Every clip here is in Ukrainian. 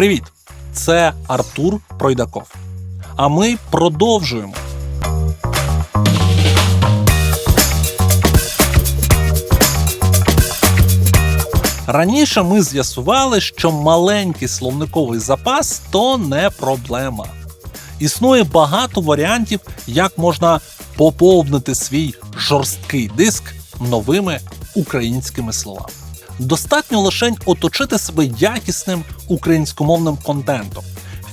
Привіт! Це Артур Пройдаков. А ми продовжуємо. Раніше ми з'ясували, що маленький словниковий запас то не проблема. Існує багато варіантів, як можна поповнити свій жорсткий диск новими українськими словами. Достатньо лише оточити себе якісним українськомовним контентом,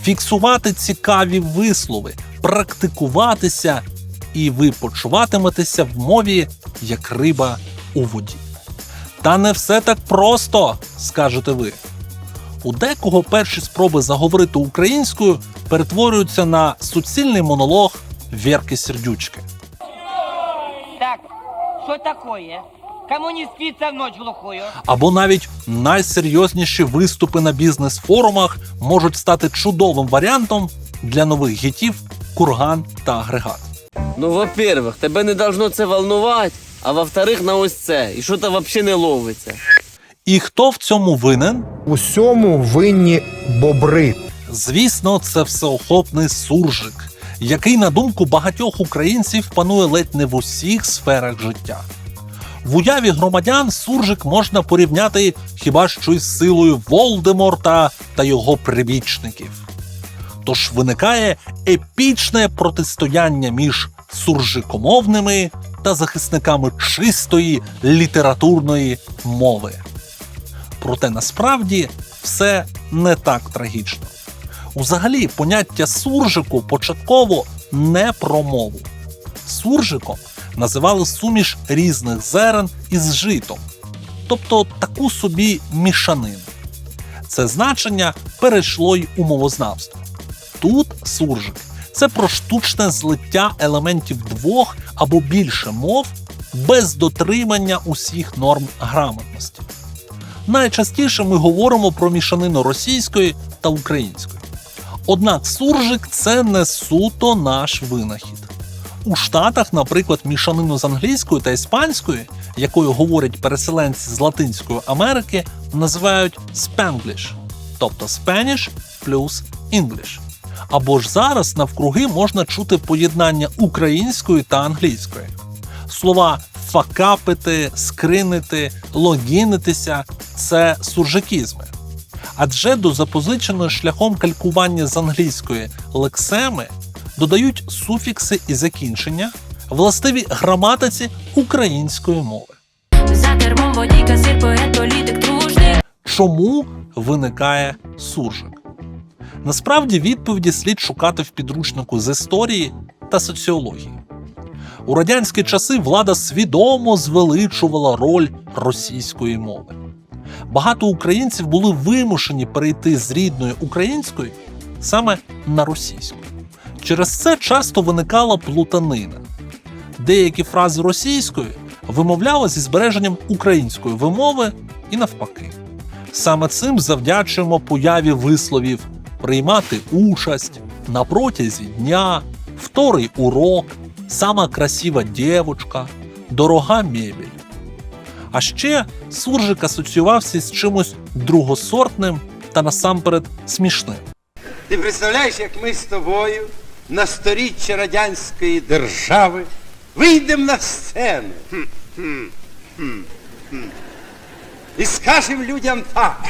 фіксувати цікаві вислови, практикуватися, і ви почуватиметеся в мові як риба у воді. Та не все так просто, скажете ви. У декого перші спроби заговорити українською перетворюються на суцільний монолог Вірки Сердючки. Так, что такое? Кому не спится в ночь глухую? Або навіть найсерйозніші виступи на бізнес-форумах можуть стати чудовим варіантом для нових гітів курган та агрегат. Ну, во-первых, тебе не должно це волнувати, а во-вторых, на ось це. І що то взагалі не ловиться. І хто в цьому винен? Усьому винні бобри. Звісно, це всеохопний суржик, який, на думку багатьох українців, панує ледь не в усіх сферах життя. В уяві громадян суржик можна порівняти хіба що із силою Волдеморта та його прибічників. Тож виникає епічне протистояння між суржикомовними та захисниками чистої літературної мови. Проте насправді все не так трагічно. Взагалі, поняття суржику початково не про мову. Суржиком називали суміш різних зерен із житом, тобто таку собі мішанину. Це значення перейшло й у мовознавство. Тут суржик це про штучне злиття елементів двох або більше мов без дотримання усіх норм грамотності. Найчастіше ми говоримо про мішанину російської та української. Однак суржик це не суто наш винахід. У Штатах, наприклад, мішанину з англійською та іспанською, якою говорять переселенці з Латинської Америки, називають Spanglish, тобто Spanish плюс English. Або ж зараз навкруги можна чути поєднання української та англійської. Слова факапити, скринити, логінитися це суржикізми. Адже до запозиченої шляхом калькування з англійської лексеми додають суфікси і закінчення, властиві граматиці української мови. Чому виникає суржик? Насправді відповіді слід шукати в підручнику з історії та соціології. У радянські часи влада свідомо звеличувала роль російської мови. Багато українців були вимушені перейти з рідної української саме на російську. Через це часто виникала плутанина. Деякі фрази російської вимовляли зі збереженням української вимови і навпаки. Саме цим завдячуємо появі висловів приймати участь на протязі дня, вторий урок, сама красива дівчинка, дорога мебель. А ще суржик асоціювався з чимось другосортним та насамперед смішним. Ти представляєш, як ми з тобою на сторіччя радянської держави вийдемо на сцену і скажемо людям так.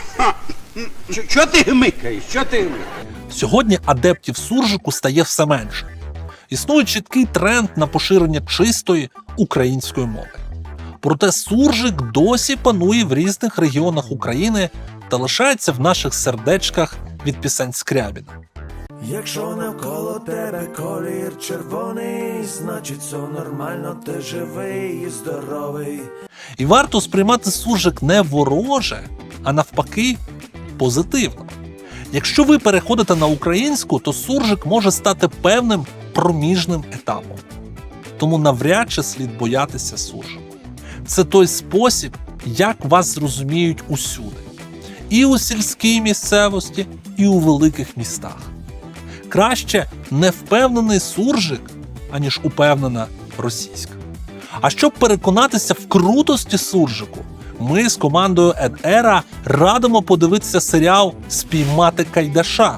Що ти гмикаєш? Що ти гмикаєш? Сьогодні адептів суржику стає все менше. Існує чіткий тренд на поширення чистої української мови. Проте суржик досі панує в різних регіонах України та лишається в наших сердечках від пісень Скрябіна. Якщо навколо тебе колір червоний, значить все нормально, ти живий і здоровий. І варто сприймати суржик не вороже, а навпаки, позитивно. Якщо ви переходите на українську, то суржик може стати певним проміжним етапом. Тому навряд чи слід боятися суржику. Це той спосіб, як вас зрозуміють усюди. І у сільській місцевості, і у великих містах. Краще невпевнений суржик, аніж упевнена російська. А щоб переконатися в крутості суржику, ми з командою Ед-Ера радимо подивитися серіал Спіймати Кайдаша,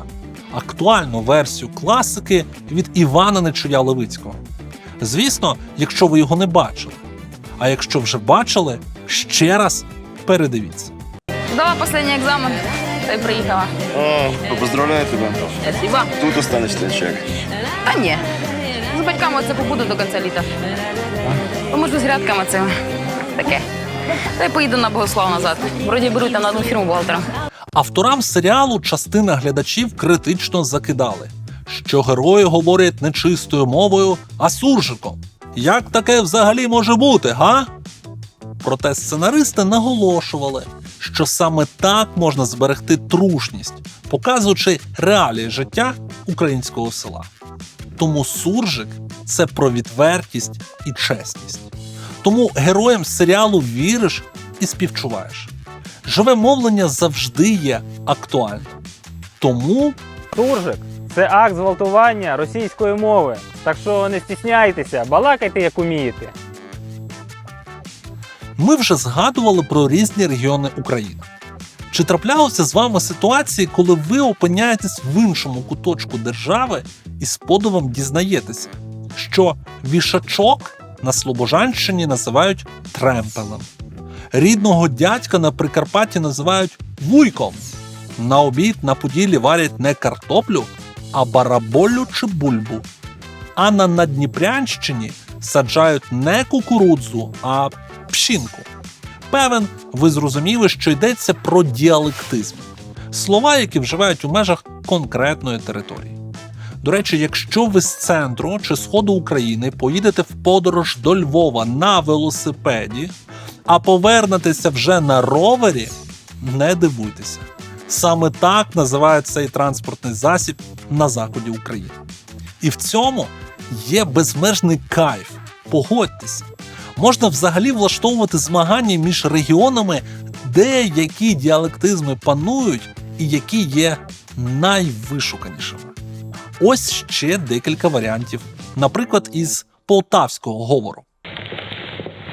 актуальну версію класики від Івана Нечуя Левицького. Звісно, якщо ви його не бачили. А якщо вже бачили, ще раз передивіться. Здала последний экзамен, та й приїхала. О, поздравляю тебе. Спасибо. Тут останешся чек. Та ні. З батьками це побуду до кінця літа. Поможу з грядками цими. Таке. Та й поїду на Богослав назад. Вроді беруть там на одну фірму бухгалтером. Авторам серіалу частина глядачів критично закидали, що герої говорять не чистою мовою, а суржиком. Як таке взагалі може бути, га? Проте сценаристи наголошували, що саме так можна зберегти трушність, показуючи реалії життя українського села. Тому суржик це про відвертість і чесність. Тому героям серіалу віриш і співчуваєш. Живе мовлення завжди є актуальним. Тому Суржик це акт зґвалтування російської мови. Так що не стісняйтеся, балакайте як умієте. Ми вже згадували про різні регіони України. Чи траплялися з вами ситуації, коли ви опиняєтесь в іншому куточку держави і з подивом дізнаєтеся, що вішачок на Слобожанщині називають тремпелем, рідного дядька на Прикарпатті називають вуйком, на обід на Поділлі варять не картоплю, а бараболю чи бульбу. А на Надніпрянщині саджають не кукурудзу, а пшінку. Певен, ви зрозуміли, що йдеться про діалектизм слова, які вживають у межах конкретної території. До речі, якщо ви з центру чи сходу України поїдете в подорож до Львова на велосипеді, а повернетеся вже на ровері, не дивуйтеся. Саме так називають цей транспортний засіб на заході України. І в цьому є безмежний кайф. Погодьтеся. Можна взагалі влаштовувати змагання між регіонами, де які діалектизми панують і які є найвишуканішими. Ось ще декілька варіантів, наприклад, із полтавського говору.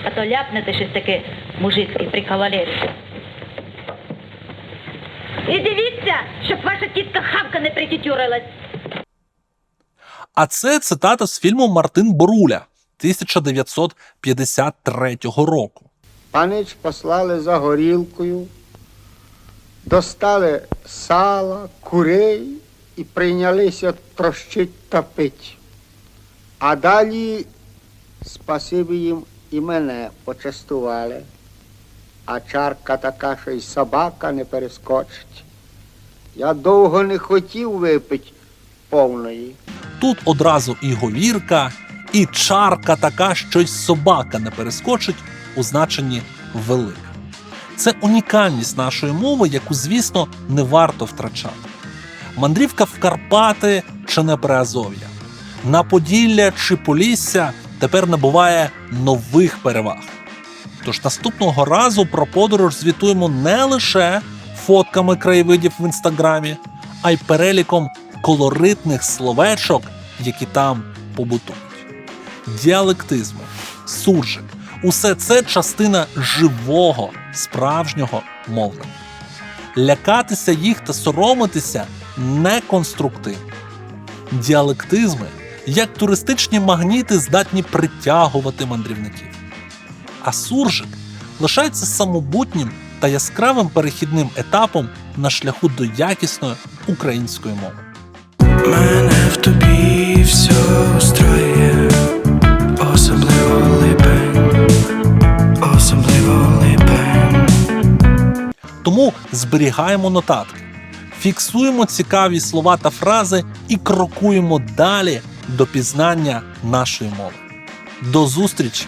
А то ляпнете щось таке мужицьке при кавалері. І дивіться, щоб ваша тітка хавка не притютюрилась. А це цитата з фільму Мартин Боруля 1953 року. Панич послали за горілкою, достали сала, курей і прийнялися трощить та пить. А далі спасибі їм і мене почастували. А чарка така, що й собака не перескочить. Я довго не хотів випити повної. Тут одразу і говірка, і чарка така, що й собака не перескочить у значенні велика. Це унікальність нашої мови, яку, звісно, не варто втрачати. Мандрівка в Карпати чи не Приазов'я, на Поділля чи Полісся тепер набуває нових переваг. Тож наступного разу про подорож звітуємо не лише фотками краєвидів в інстаграмі, а й переліком колоритних словечок, які там побутують. Діалектизми, суржик усе це частина живого, справжнього мовлення. Лякатися їх та соромитися неконструктивно. Діалектизми, як туристичні магніти, здатні притягувати мандрівників. А суржик лишається самобутнім та яскравим перехідним етапом на шляху до якісної української мови. Мене в тобі все устроє, Тому зберігаємо нотатки, фіксуємо цікаві слова та фрази і крокуємо далі до пізнання нашої мови. До зустрічі!